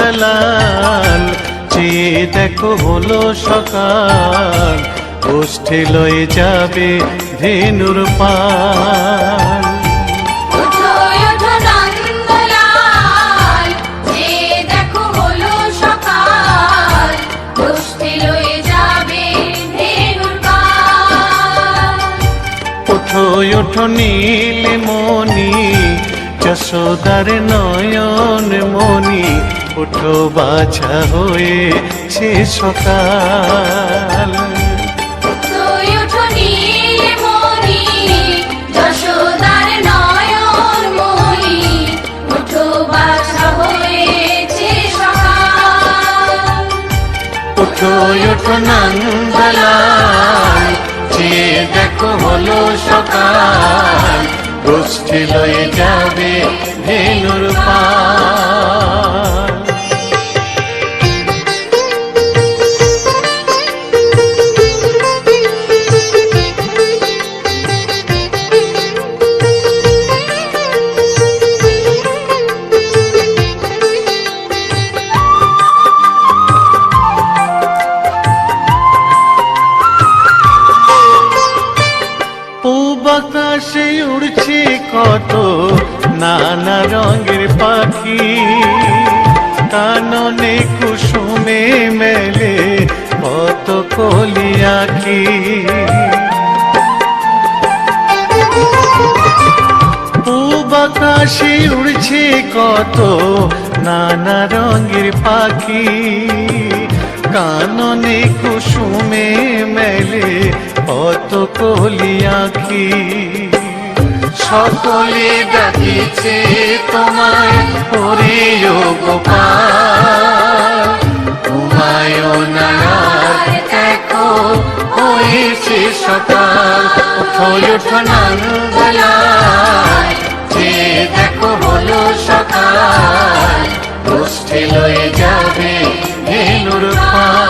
নন্দলাল চেয়ে দেখো হলো সকাল গোষ্ঠী লয়ে যাবে ধেনুর পাল। ওঠো ওঠো ওঠো নীলমণি যশোদার নয়ন মণি ওঠো বাছা হয়ে সে সকাল। ওঠো নন্দলাল যে দেখো হলো সকাল গোষ্ঠী লয়ে যাবে ধেনুর পাল। আখি পূব আকাশে উড়ছে কত নানা রঙের পাখি। কাননে কুসুমে মেলে কত কলি আখি। সকলে ডাকিছে তোমায় ও গোপাল। ঘুমায় না আর দেখো হয়েছে সকাল ওঠো ওঠো নন্দলাল যে দেখো হলো সকাল গোষ্ঠী লয়ে যাবে ধেনুর পাল।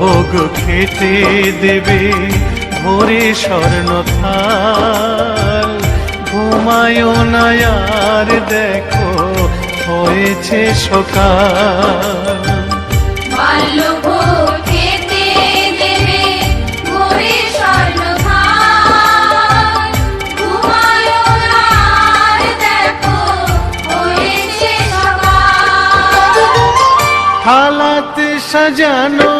বাল্যভোগ খেতে দেবে ভোরে স্বর্ণ থাল ঘুমায় না আর দেখো হয়েছে সকাল বাল্যভোগ খেতে দেবে ভোরে স্বর্ণভার। ঘুমায় না আর দেখো হয়েছে সকাল। হালাতে সাজানো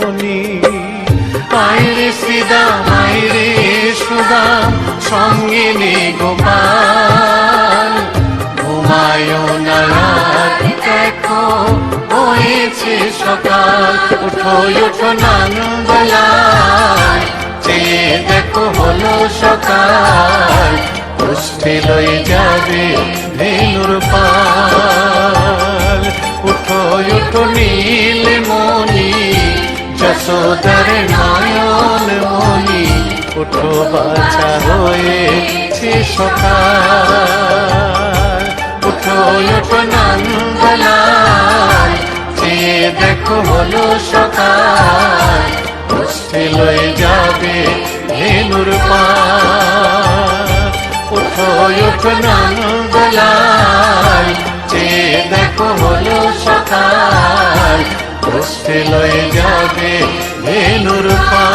শ্রীদাম আইরে সুদাম সঙ্গে নে গোপাল ঘুমায় না দেখো, হয়েছে সকাল। উঠো উঠো নন্দলাল চেয়ে দেখো হলো সকাল। গোষ্ঠী লয়ে যাবে ধেনুর পাল। উঠো উঠো, নীল মণি যশোদার নয়ন মণি উঠো বাছা হয়েছে সকাল। উঠো উঠো নন্দলাল, চেয়ে দেখো হলো সকাল। গোষ্ঠী লয়ে যাবে ধেনুর পাল। উঠো উঠো নন্দলাল, চেয়ে দেখো হলো সকাল। হস্তে লয়ে যাবে ধেনুর পা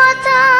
কথা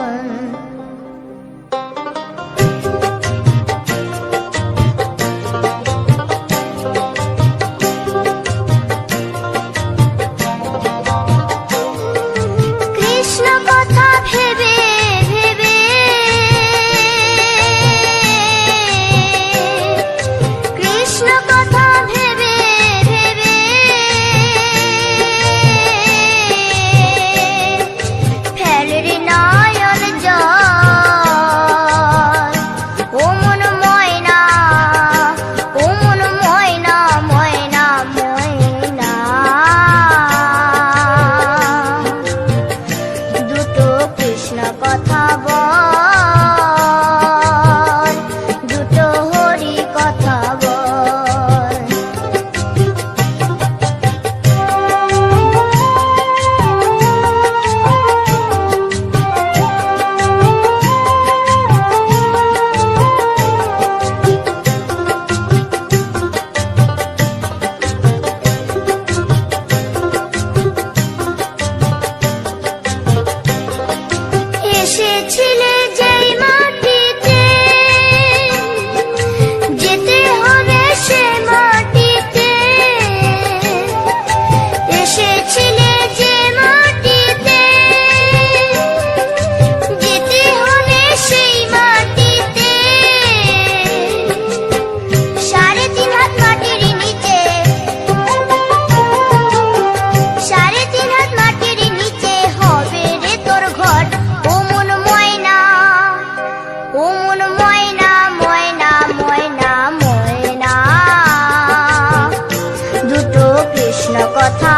কৃষ্ণ কথা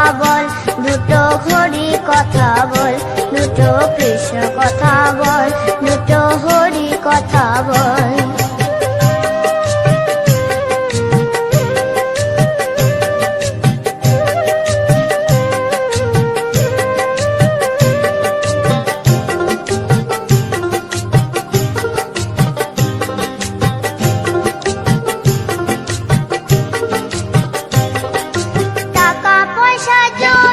ya yo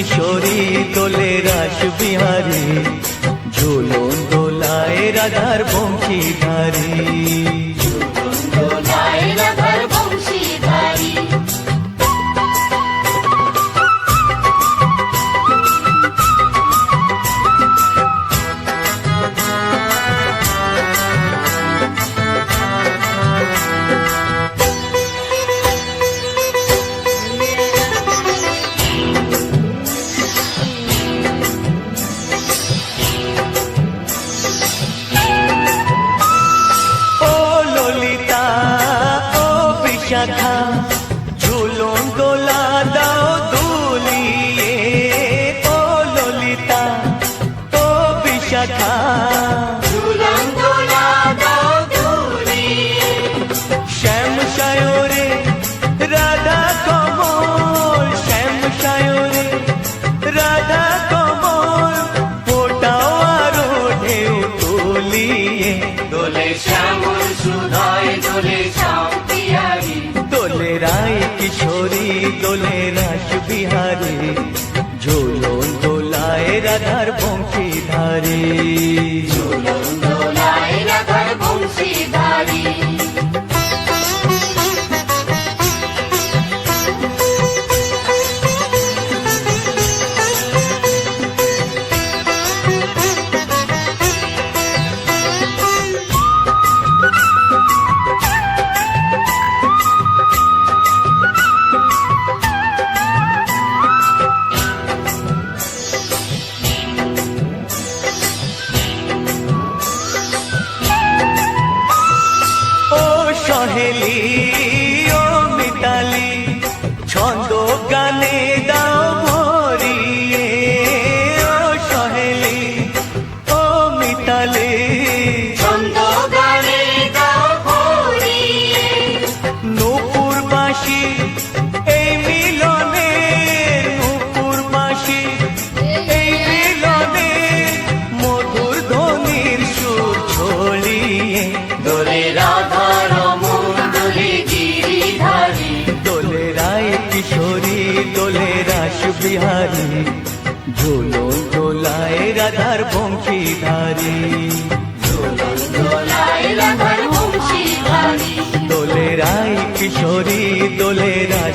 কিশোরী দোলে রাস বিহারী ঝুলন দোলায় রাধার বঙ্কি ধারী কাটালে